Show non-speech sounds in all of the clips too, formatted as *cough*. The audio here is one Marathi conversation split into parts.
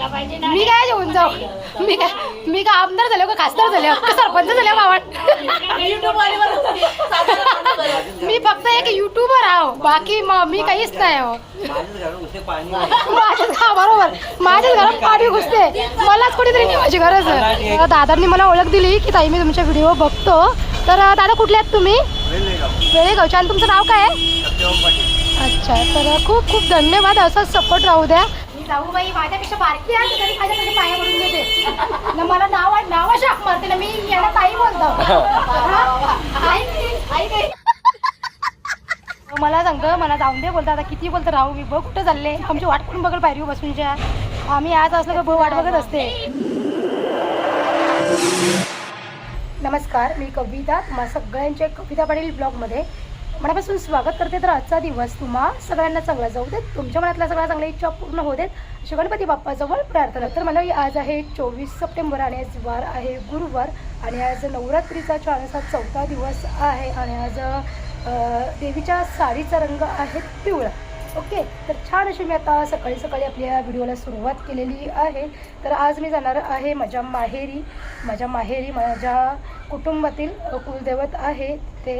मी काय घेऊन जाऊ? मी काय मी काय आमदार झाले का खासदार झाले? का सरपंच झाले गावात मी फक्त एक युट्यूबर आहो. बाकी मी काहीच नाही हो माझ्याच हा बरोबर. माझ्याच घरात पाणी घुसते. मलाच कोणीतरी नेवायची गरज आहे. दादांनी मला ओळख दिली की ताई मी तुमच्या व्हिडिओ बघतो. तर दादा कुठले आहेत तुम्ही? वेळेगावच्या आणि तुमचं नाव काय आहे? अच्छा तर खूप खूप धन्यवाद. असं सपोर्ट राहू द्या. जाऊ बाई माझ्यापेक्षा बारकी आहे तरी माझ्याकडे पाया पडून देते ना मला नाव नावा शाप मारते ना मी याला ताई बोलतो. आई मला सांगतं मला जाऊन दे बोलता. आता किती बोलतं राहू मी? बघ कुठं चालले. आमची वाट करून बघल पायरी बसूनच्या? आम्ही आज असलं का वाट बघत असते. नमस्कार मी कविता. तुम्हा सगळ्यांच्या कविता पाटील ब्लॉगमध्ये मनापासून स्वागत करते. तर आजचा दिवस तुम्हा सगळ्यांना चांगला जाऊ देत. तुमच्या मनातल्या सगळ्या चांगल्या इच्छा पूर्ण होऊ देत. अशी गणपती बाप्पाजवळ प्रार्थना. तर मला आज आहे चोवीस सप्टेंबर आणि आज वार आहे गुरुवार आणि आज नवरात्रीचा छानसा चौथा दिवस आहे आणि आज देवीच्या साडीचा रंग आहे पिवळा. ओके? तर छान अशी मी आता सकाळी सकाळी आपल्या व्हिडिओला सुरुवात केलेली आहे. तर आज मी जाणार आहे माझ्या माहेरी. माझ्या माहेरी माझ्या कुटुंबातील कुलदैवत आहे ते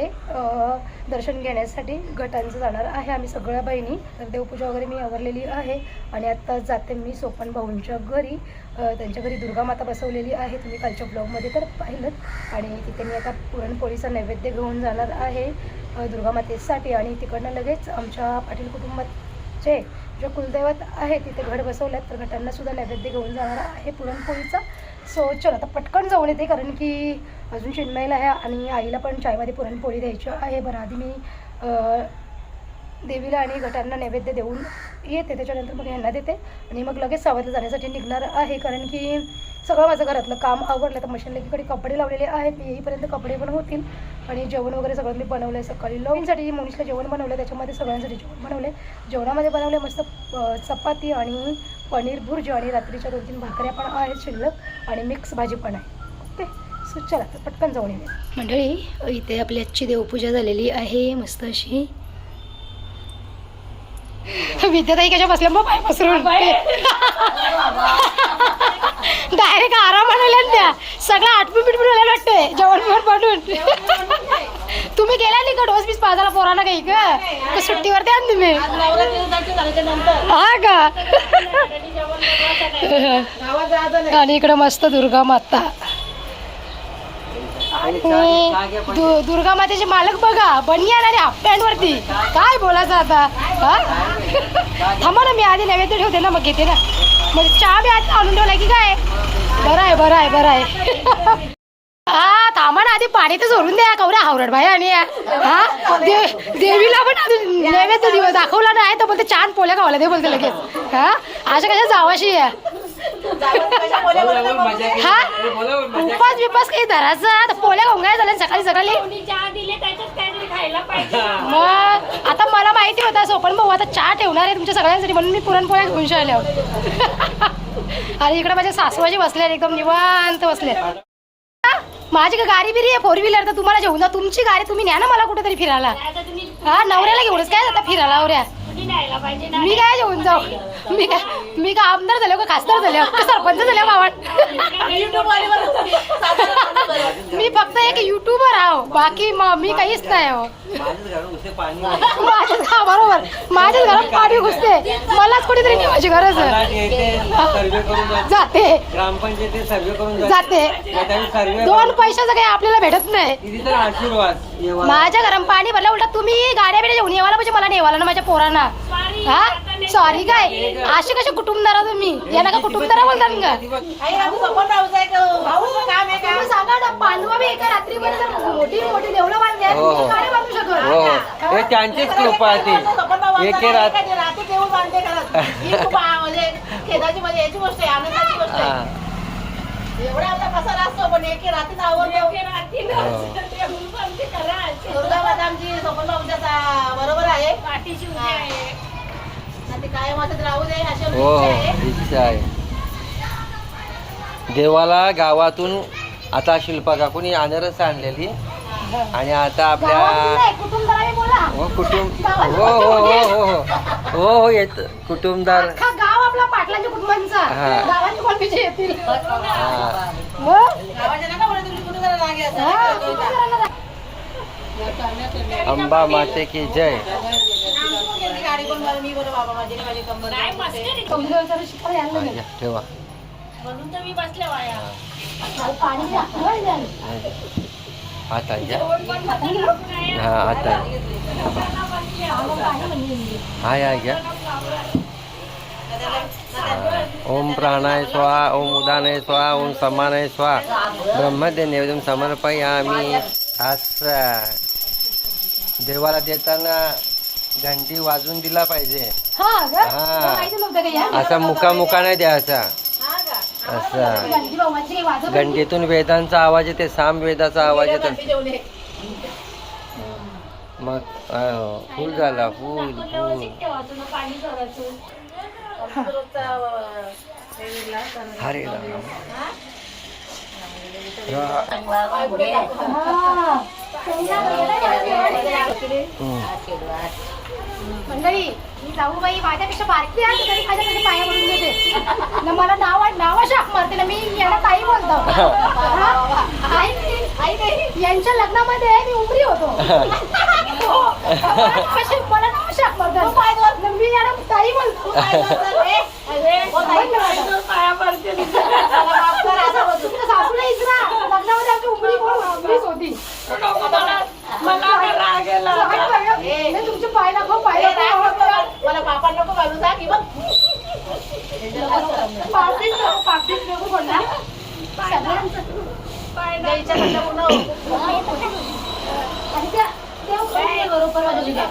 दर्शन घेण्यासाठी गटांचं जाणार आहे. आम्ही सगळ्या बहिणी तर देवपूजा वगैरे मी आवरलेली आहे. आणि आता जाते मी सोपन भाऊंच्या घरी. त्यांच्या घरी दुर्गा माता बसवलेली आहे. तुम्ही कालच्या ब्लॉगमध्ये तर पाहिलं आणि तिथे मी आता पुरणपोळीचा नैवेद्य घेऊन जाणार आहे दुर्गा मातेसाठी. आणि तिकडनं लगेच आमच्या पाटील कुटुंबाचे जे कुलदैवत आहे तिथे घड बसवल्यात. तर गटांनासुद्धा नैवेद्य घेऊन जाणार आहे पुरणपोळीचा. सो चल आता पटकन जाऊन येते कारण की अजून चिन्मयला आहे आणि आईला पण चायमध्ये पुरणपोळी द्यायची आहे. बरं आधी मी देवीला आणि घटांना नैवेद्य देऊन येते. त्याच्यानंतर मग यांना देते. आणि मग लगेच सावरला जाण्यासाठी निघणार आहे. कारण की सगळं माझं घरातलं काम आवरलं. तर मशीन लगीकडे कपडे लावलेले आहेत. येईपर्यंत कपडे पण होतील. आणि जेवण वगैरे सगळं मी बनवलं आहे सकाळी. लवणसाठी मोनिशला जेवण बनवलं त्याच्यामध्ये सगळ्यांसाठी जेवण बनवले जेवणामध्ये बनवले मस्त चपाती आणि पनीर भुर्जी आणि रात्रीच्या दोन तीन भाकऱ्या पण आहेत शिल्लक. आणि मिक्स भाजी पण आहे. ओके? सो चला तर पटकन जाऊन येऊ मंडळी इथे आपली आजची देवपूजा झालेली आहे. मस्त अशी *laughs* विद्याताई कशा बसल्या? मग पाय पसरून. डायरेक्ट *laughs* आराम आणल्या त्या. सगळं आठवी पीठ बनवलेलं वाटते जेवण बिवण बनवून. *laughs* तुम्ही गेला नाही का? डोस बीस पाजायला पोराला काही का? सुट्टीवरती आण तुम्ही? हा का? आणि इकडं मस्त दुर्गा माता. दु- दुर्गा मातेचे मालक बघा बनियान आणि हाफ पॅन्ट वरती. काय बोलायचं आता? हा? थांबा ना मी आधी नैवेद्य ठेवते ना मग घेते ना. मग चहा बी आधी आणून ठेवला की काय? बरं आहे बरं आहे बरं आहे. *laughs* हा थांबा ना आधी पाणी तर सोडून द्या कवऱ्या हावरड भाई आणि हा? दे- देवीला पण अजून नैवेद्य दिवस दाखवला नाही तर बोलते छान पोळ्या खावला ते बोलते लगेच. हा? अशा कशा जावाशी आहे? हा? उपास बिपास काही धरायचा आता पोळ्या खाऊन काय झाल्या सकाळी सकाळी. मग आता मला माहिती होता सोपन भाऊ आता चहा ठेवणार आहे तुमच्या सगळ्यांसाठी म्हणून मी पुरणपोळ्या घेऊन शाळेला आणि *laughs* इकडे माझ्या सासवाजी बसले एकदम निवांत बसले माझी का गाडी बिरी आहे फोर व्हीलर तर तुम्हाला घेऊन जा तुमची गाडी तुम्ही न्या ना मला कुठेतरी फिरायला. हा? नवऱ्याला घेऊनच काय जाता फिरायला नवऱ्या? मी काय घेऊन जाऊ? मी काय मी काय आमदार झाले का खासदार झाले? का सरपंच झाले गावात मी फक्त एक युट्यूबर आहो. बाकी म- मी काहीच नाही हो माझ्याच हा बरोबर माझ्याच घरात पाणी घुसते. मलाच कोणीतरी नेवायची गरज जाते जाते. ग्रामपंचायती सर्वे करून जाते. सर्वे दोन पैशाचं काही आपल्याला भेटत नाही. माझ्या घरात पाणी भरलं उलटा तुम्ही गाड्या बिड्या घेऊन येवाला म्हणजे मला नेवाला ना माझ्या पोरांना. हा? सॉरी काय? असे कसे कुटुंबदारा तुम्ही यांना का? कुटुंबदारा बोलतात का? तुम्ही सांगा ना पांडवा बी एका रात्रीमध्ये जर मोठी मोठी देवळं बांधली आहेत, हो, हो. तुम्ही गाडी बांधू शकत. हो हो. हे. त्यांचीच कृपा आहे ती. एक हे रात खेदाची म्हणजे याची गोष्ट आहे आनंदाची गोष्ट हा. आहे एवढा असतो पण एके रात्री आमची बरोबर आहे. ते राहू दे अशी हो इच्छा आहे. इच्छा आहे. देवाला गावातून आता शिल्पा काकूनी अनरस आणलेली. हा. आणि आता आपल्या हो कुटुंब हो हो हो हो हो हो हो येत कुटुंबदार अख्खा गाव आपला पाटलांच्या कुटुंबांचा हा. गावांचे कोण विजय येतील हा. मग गावाच्या नका बोलू, तुम्ही कुठं जरा राग यायचा. हा, कुटुंबदारांना अंबा माते की जय यायला हा, नाही. या, ठेवा म्हणून तर मी बसले वाया पाणी द्या. नाही द्या. आता घ्या? हा आता. हा या घ्या ओम प्राणाय स्वाहा ओम उदानय स्वाहा ओम समानय स्वाहा. ब्रह्मदे नैवेद्यम समर्पयामी. असं देवाला देताना घंटी वाजून दिला पाहिजे. हा? असा मुका मुका नाही द्यायचा. का असा घंटीतून वेदांचा आवाज येते साम वेदाचा आवाज येतो मग फुल झाला फुल फुल. हरे राम. हम्म. मंडळी मी जाऊ बाई माझ्यापेक्षा बारकी आहे तरी माझ्यापेक्षा पाया पडून देते न मला नाव नावा शाक मारते ना मी याला ताई बोलतो? आई नाही, यांच्या लग्नामध्ये मी उमरी होतो. कशी *laughs* मला नाव शाक मारतात न मी याला ताई बोलतो *laughs* पाया पडते मी. मला माफ करा, असं बोलतो. तुमच्या सासूला इचरा लग्नामध्ये आमची उमरी कोण उमरीच होती मला राग येला. नाही, तुमचे पाय दाखव पाय ए, दाखव राग नको, मला पापा नको घालून जा की बघ पापडीच नको, पापडीच नको बोलला. सगळ्यांचं. द्यायच्या नंतर पुन्हा आणि त्या देव करून बरोबर माझ्या जीवात.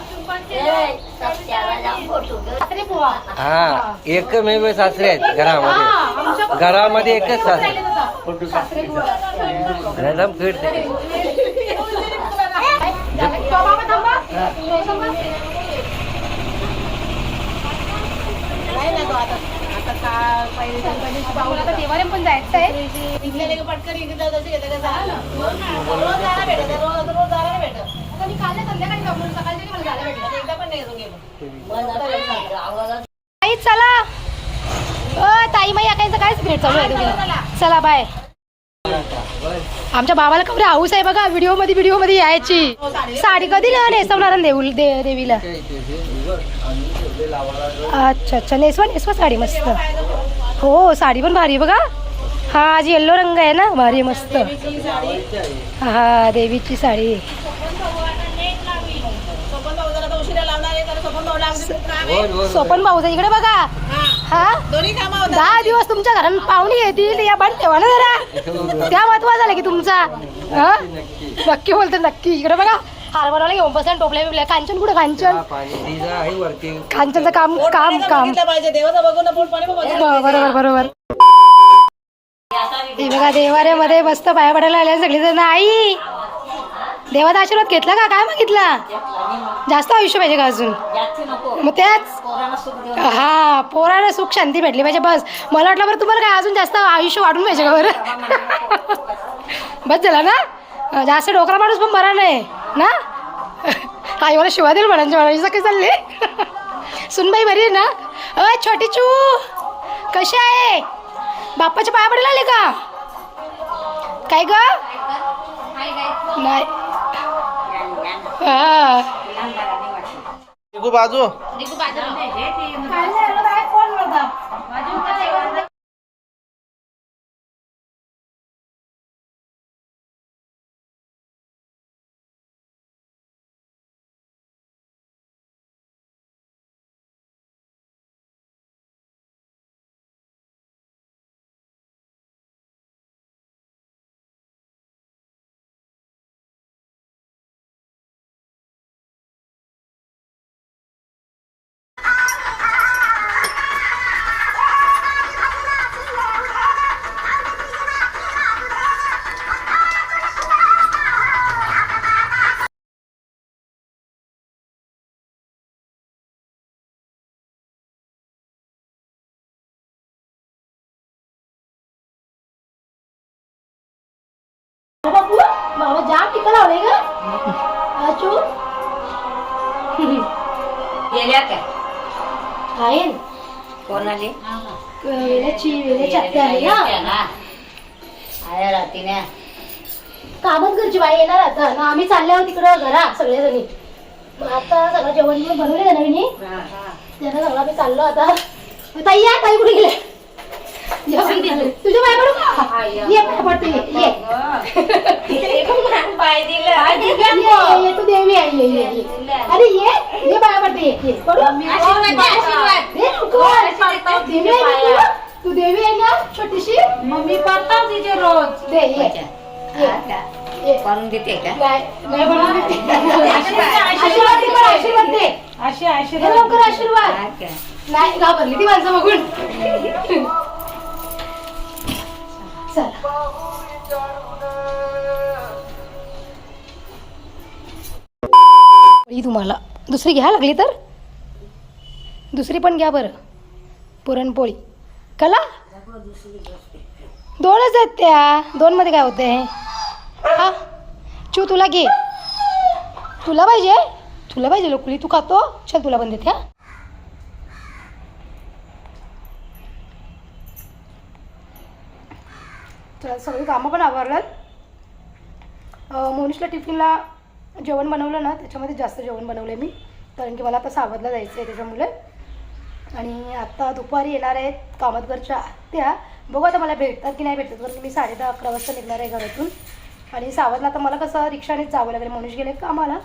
सासरे बुवा. हा एकमेव सासरे आहेत हा, घरामध्ये आमच्या घरामध्ये एकच सासरे राहिले होता. पण ताई चला ताई माई काय चालू आहे चला बाय. आमच्या बाबाला कवरे हाऊस आहे बघा व्हिडिओमध्ये व्हिडिओमध्ये यायची. साडी कधी नेसवणार ना देऊ दे देवीला? अच्छा अच्छा नेसवा नेसवा साडी मस्त. हो साडी पण भारी बघा. हा आज येल्लो रंग आहे ना? भारी मस्त. हा देवीची साडी. सोपन भाऊ भाऊचा इकडे बघा. हा? दहा दिवस तुमच्या घरात पाहुणे येतील या पण ठेवा ना जरा. त्या महत्वा झालं की तुमचा. हा? नक्की बोलतो नक्की. इकडे बघा. हारभराला घेऊन बसा टोपल्या बिपल्या. कांचन कुठे? कांचन. कांचनचं काम काम काम. बरोबर बरोबर हे बघा देवाऱ्यामध्ये मस्त पाया पडायला आल्या सगळेजण. आई! देवाचा आशीर्वाद घेतला का? काय मागितला? जास्त आयुष्य पाहिजे का अजून? मग त्याच? हा पोराला सुख शांती भेटली पाहिजे बस. मला वाटलं बरं तुम्हाला काय अजून जास्त आयुष्य वाढून पाहिजे का बरं? *laughs* बस झाला ना? जास्त डोकरा माणूस पण बरा नाही. ना? आई मला शिवा देईल म्हणायची म्हणायची काय चालले. सुनबाई बरी आहे ना? अ छोटी चू कशी आहे? बाप्पाच्या पाया पडायला आले का? काय ग? नाही. हा. बाजू. जाम टिकल लावले ग आचू गेल्या कामच घरची बाई येणार आता. ना आम्ही चालल्यावर तिकडं घरा सगळ्याजणी मग आता सगळं जेवण बिवण बनवले ना मी त्यानं सगळं मी चाललो आता. ताई या ताई कुठे गेल्या? जेवण. तुझ्या बाय पडू का ये पडते ये ये. पाय दिलं ये, ये, तू देवी आहे ये ये ये अरे ये ये बाय पडते ये पडू आशीर्वाद देवी आहे तू? देवी आहे ना छोटीशी मम्मी करता तिचे रोज दे ये ये. ये करून देते का नाही नाही बनवून देते. आशीर्वाद आशीर्वाद दे आशीर्वाद लवकर आशीर्वाद हा का? नाही घाबरली ती माणसं बघून ही तुम्हाला. दुसरी घ्या लागली तर? दुसरी पण घ्या बरं. पुरणपोळी. कला? दोनच आहेत त्या. दोनमध्ये काय होते हा? चू तुला घे. तुला पाहिजे? तुला पाहिजे लोकली? तू खातो? चल तुला पण देते हा? सगळी कामं पण आवरल्यात. मोनिशला टिफिनला जेवण बनवलं ना त्याच्यामध्ये जास्त जेवण बनवलं आहे मी. कारण की मला आता सावधला जायचं आहे त्याच्यामुळे. आणि आत्ता दुपारी येणार आहेत कामतगरच्या आत्या. बघू आता मला भेटतात की नाही भेटतात कारण की मी साडे दहा अकरा वाजता निघणार आहे घरातून. आणि सावधला आता मला कसं रिक्षानेच जावं लागेल. मनुष्य गेले कामाला.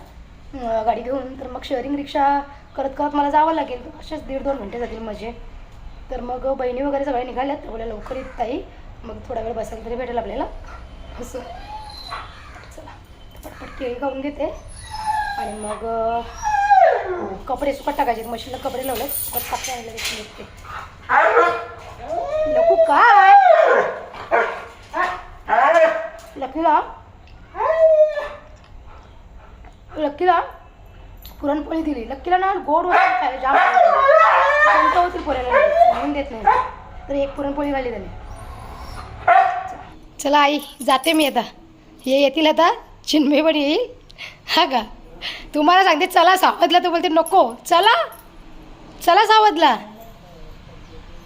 गाडी घेऊन. तर मग शेअरिंग रिक्षा करत करत मला जावं लागेल. असेच दीड दोन घंटे जातील माझे. तर मग बहिणी वगैरे सगळ्या निघाल्यात. तर बोला लवकर येत ताई मग थोडा वेळ बसायला तरी भेटेल आपल्याला. असं. पटपट केळी खाऊन घेते. आणि मग कपडे सुकट टाकायचे मशीनला कपडे लावले सुकट टाकते आणि लगेच लकू काय? लकीला. लकीला. पुरणपोळी दिली. लकीला ना गोड वस्तू खायला जाम कोणतं होती. पोऱ्याला. म्हणून देत नाही. तर एक पुरणपोळी घाली त्याने. चला आई जाते मी आता. हे येतील आता. चिन्मेवड येईल हा का? तुम्हाला सांगते चला सावधला तर बोलते नको चला. चला सावधला.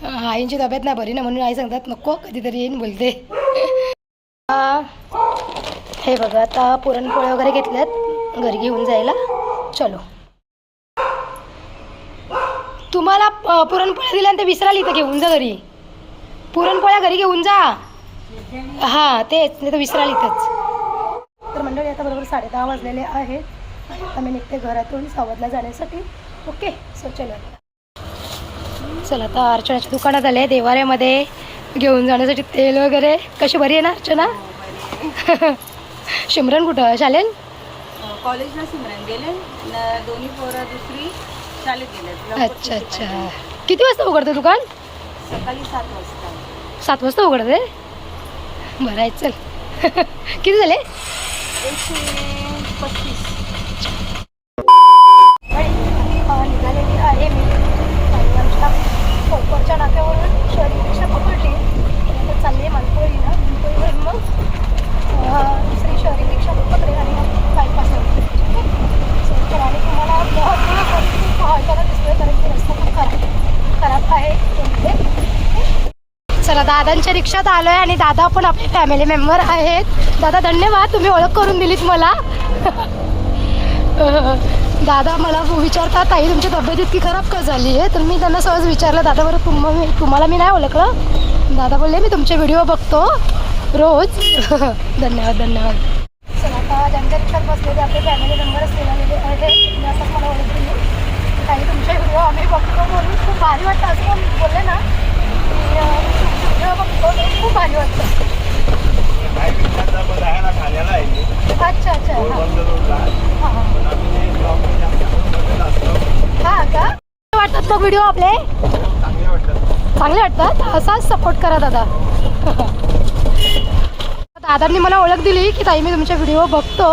हा, आईंची तब्येत नाही बरी ना म्हणून आई सांगतात नको कधीतरी येईन बोलते. हे. बघा आता पुरणपोळ्या वगैरे घेतल्यात घरी घेऊन जायला. चलो. तुम्हाला पुरणपोळ्या दिल्यानंतर विसराली विसराल इथं घेऊन जा घरी. पुरणपोळ्या घरी घेऊन जा. हां तेच नाही तर विसराल इथंच. तर मंडळी आता बरोबर साडे दहा वाजलेले आहेत. आणि आता मी निघते घरातून सावधला जाण्यासाठी. ओके सो चलो. चला आता अर्चनाच्या दुकानात आले. देवाऱ्यामध्ये घेऊन जाण्यासाठी तेल वगैरे. कशी बरी आहे ना अर्चना? *laughs* शिमरन कुठं? शालेन? कॉलेजला सिमरन. गेले. दोन्ही पोरं दुसरी शाळेत गेले अच्छा अच्छा. किती वाजता उघडतं दुकान? सकाळी सात वाजता. सात वाजता उघडते? बरं आहे चल. *laughs* किती झाले? एकशे पस्तीस. आणि निघालेली आहे मी आणि आमच्या कोकणच्या नाक्यावरून शहरी रिक्षा पकडली आता चालली आहे मालपोळीला मालपोळीवरून मग दुसरी शहरी रिक्षा पकडली आणि मग बायपास तर आणि तुम्हाला महत्त्वाचं परिस्थिती पाहायला दिसतोय कारण की रस्ता खूप खराब खराब आहे बघा दादांच्या रिक्षात आलोय आणि दादा पण आपले फॅमिली मेंबर आहेत. दादा धन्यवाद तुम्ही ओळख करून दिलीत मला. *laughs* दादा मला विचारतात ताई तुमची तब्येत इतकी खराब का झाली आहे? तर मी त्यांना सहज विचारलं दादा बरं तुम तुम्हाला मी नाही ओळखलं? दादा बोलले मी तुमचे व्हिडिओ बघतो रोज. *laughs* धन्यवाद धन्यवाद. चला आता ज्यांच्या रिक्षात बसलेले आपले फॅमिली मेंबर्स आहेत काही तुमचे व्हिडिओ आम्ही बघतो म्हणून खूप भारी वाटतं असं बोलले ना की अं, तुमचे व्हिडिओ बघतो ते खूप भारी वाटतं काय विचारता पण आहे ना ठाण्याला आहे मी. अच्छा अच्छा हां पोरबंदर रोडला आहे. हां हां पण आम्ही ते ब्लॉगमध्ये आमच्या बरोबर असतो. हा का वाटतात व्हिडिओ आपले. चांगले वाटतात. असाच सपोर्ट करा दादा. *laughs* दादांनी मला ओळख दिली की ताई मी तुमचे व्हिडिओ बघतो.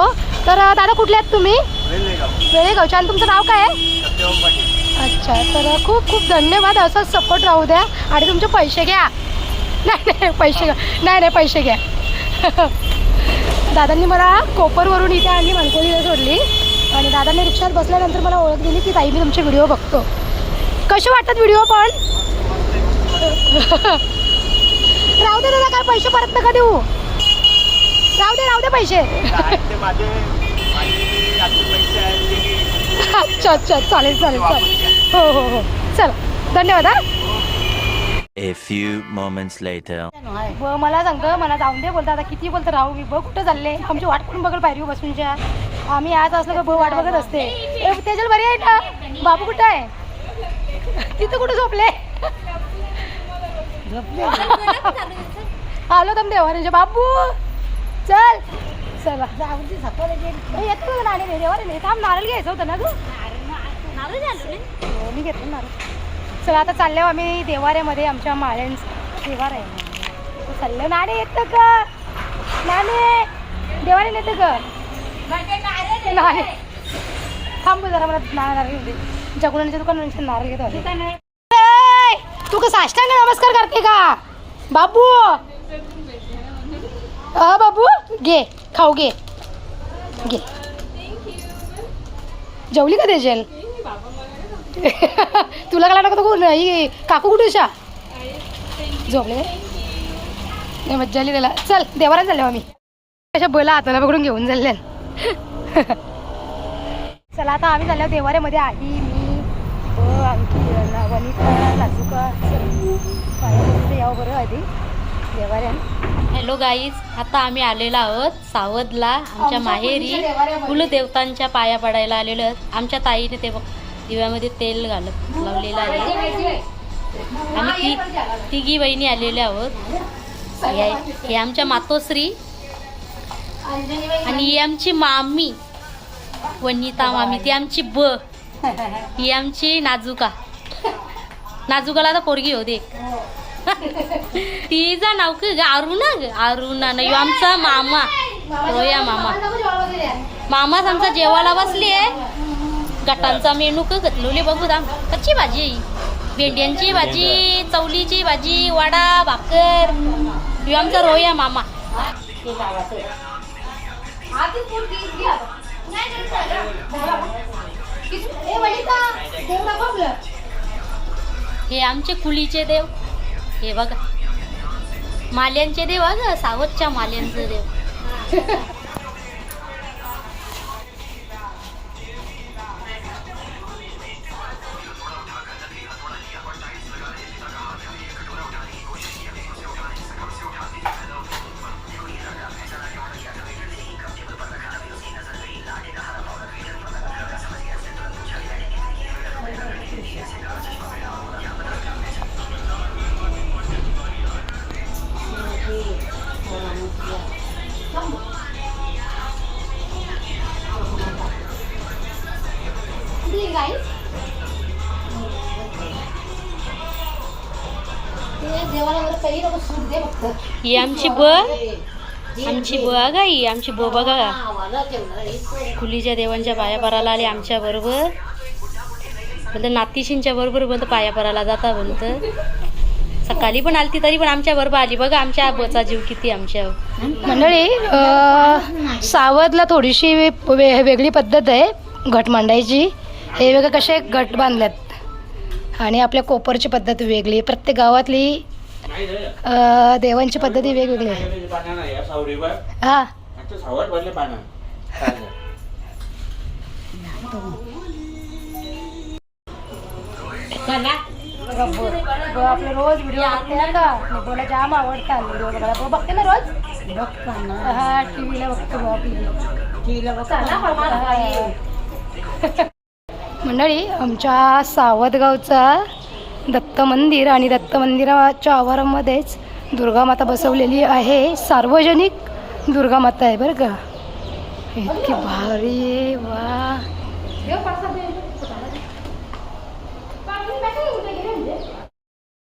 तर दादा कुठले आहेत तुम्ही? वेळेगाव. वेळेगावचे आणि तुमचं नाव काय आहे? अच्छा तर खूप खूप धन्यवाद. असाच सपोर्ट राहू द्या. आणि तुमचे पैसे घ्या. *laughs* नाही नाही पैसे घ्या. नाही नाही पैसे घ्या. *laughs* दादांनी मला कोपरवरून इथे आणली मानकोलीला सोडली. आणि दादांनी रिक्षात बसल्यानंतर मला ओळख दिली की ताई मी तुमचे व्हिडिओ बघतो. कसे वाटतात व्हिडिओ पण राहू दे दादा काय पैसे परत नका देऊ. राहू दे राहू दे पैसे. अच्छा अच्छा चालेल चालेल चालेल. हो हो हो. चला धन्यवाद हा. A few moments later. व मला सांगतं मला जाऊन दे बोलता आता. किती बोलतं राहू मी? बघ कुठं चालले? आमची वाट करून बघल पायरी बसूनच्या? आम्ही आज असलं का ब वाट बघत असते. ए, तेजल बरी आहे ना? बाबू कुठं आहे? तिथं कुठं झोपले? आलो तम देवारे बाबू. चल. चला. येतो ना नाणे देवारे नाही थांब नारळ घ्यायचं होतं ना तू हो, मी घेतलं नारळ. चला आता चाललो आम्ही देवाऱ्यामध्ये आमच्या माळ्यांचं देवार आहे. चाललं. नाणे येतं का नाणे! देवारे येतं का नाणे थांब जरा मला नारळ नारळ घेऊ दे. जगुणांच्या दुकानांच्या नारळ घेतो तू का साष्टांग नमस्कार करते का? बाबू. अ बाबू घे खाऊ घे. घे. जेवली का तेजल? *laughs* तुला काय लागत कोण? ही काकू कुठे शा झोपले नाही मज्जा आली त्याला. चल देवारा चाललो आम्ही. अशा बोला हाताला पकडून घेऊन चालले. *laughs* चला आता आम्ही चाललो देवाऱ्यामध्ये. आई आणखी ना- वनिता नाजुका चल यावं बरं आधी. देवाऱ्यान हॅलो गाईज आता आम्ही आलेलो आहोत सावधला आमच्या माहेरी. कुलदेवतांच्या पाया पडायला आलेलो आहोत. आमच्या ताईने ते बघ दिव्यामध्ये तेल घालत लावलेलं आहे. आम्ही ती तिघी बहिणी आलेल्या आहोत. हे हे आमच्या मातोश्री आणि ही आमची मामी वनिता मामी. ती आमची ब. ही आमची नाजुका. नाजुकाला तर पोरगी होते तिचं नाव का ग अरुणा ग? अरुणा नाही आमचा मामा. हो, रोया मामा. मामाच आमचा जेवायला बसली आहे. गटांचा मेनू का बघू दाम कच्ची भाजी आहे भेंड्यांची भाजी चवलीची भाजी वडा भाकर. ह्यो आमचा रोया मामा. हे आमचे कुलीचे देव. हे बघा. माल्यांचे देव हा ग सावतच्या माल्यांचं देव. ही आमची ब आमची ब गा ही आमची ब बघा. कुलीच्या देवांच्या पाया पराला आली आमच्या बरोबर. म्हणतं नातीशींच्या बरोबर म्हणतं पाया पराला जाता म्हणतं. सकाळी पण आलती तरी पण आमच्या बरोबर आली. बघा आमच्या बचा जीव किती आमच्या. मंडळी सावधला थोडीशी वे वेगळी पद्धत आहे घट मांडायची हे वेगळं कसे घट बांधल्यात आणि आपल्या कोपरची पद्धत वेगळी प्रत्येक गावातली देवांची पद्धती वेगवेगळी आहे. हा. आपले रोज व्हिडिओ बघते ना का बोला जाम आवडतात व्हिडिओ बघायला बघ बघते ना रोज हा मंडळी आमच्या सावधगावचा दत्त मंदिर आणि दत्त मंदिराच्या आवारामध्येच दुर्गामाता बसवलेली आहे. सार्वजनिक दुर्गामाता आहे बरं का? इतकी भारी वा.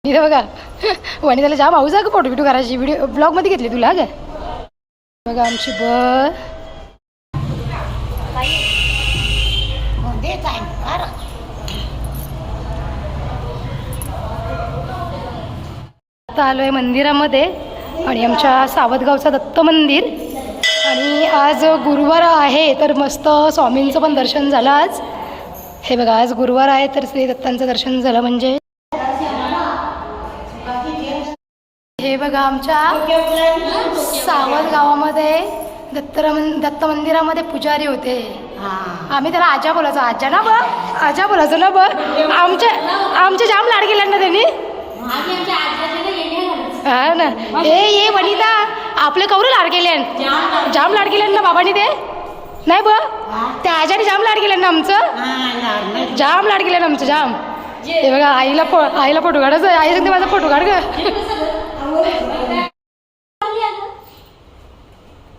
इथं बघा त्याला जाम हाऊस आहे का फोटो बिटो करायची. व्हिडिओ ब्लॉगमध्ये घेतली तुला ग? बघा आमची ब आता आलो आहे मंदिरामध्ये आणि आमच्या सावतगावचं दत्त मंदिर. आणि आज गुरुवार आहे तर मस्त स्वामींचं पण दर्शन झालं आज. हे बघा आज गुरुवार आहे तर श्री दत्तांचं दर्शन झालं म्हणजे. हे बघा आमच्या सावध गावामध्ये दत्त दत्त मंदिरामध्ये पुजारी होते. आम्ही त्याला आजा बोलायचो. आजा ना बघ आजा बोलायचो ना बघ आमच्या आमच्या जाम लाड केल्या ना त्यांनी. हा ना. ए ये वनिता आपले कवरे लाड केल्यान जाम लाड केल्यान ना बाबांनी ते? नाही बघ त्या आजाने जाम लाड केल्यान ना आमचं? जाम लाड केल्यान आमचं जाम. हे बघा आईला फो आईला फोटो काढायचं आई सांगते माझा फोटो काढ ग.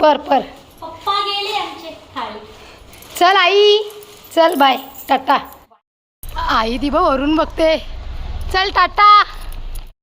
पर पर. पप्पा गेले आमचे थाळी चल आई चल बाय टाटा. आई बघ वरून बघते. चल टाटा.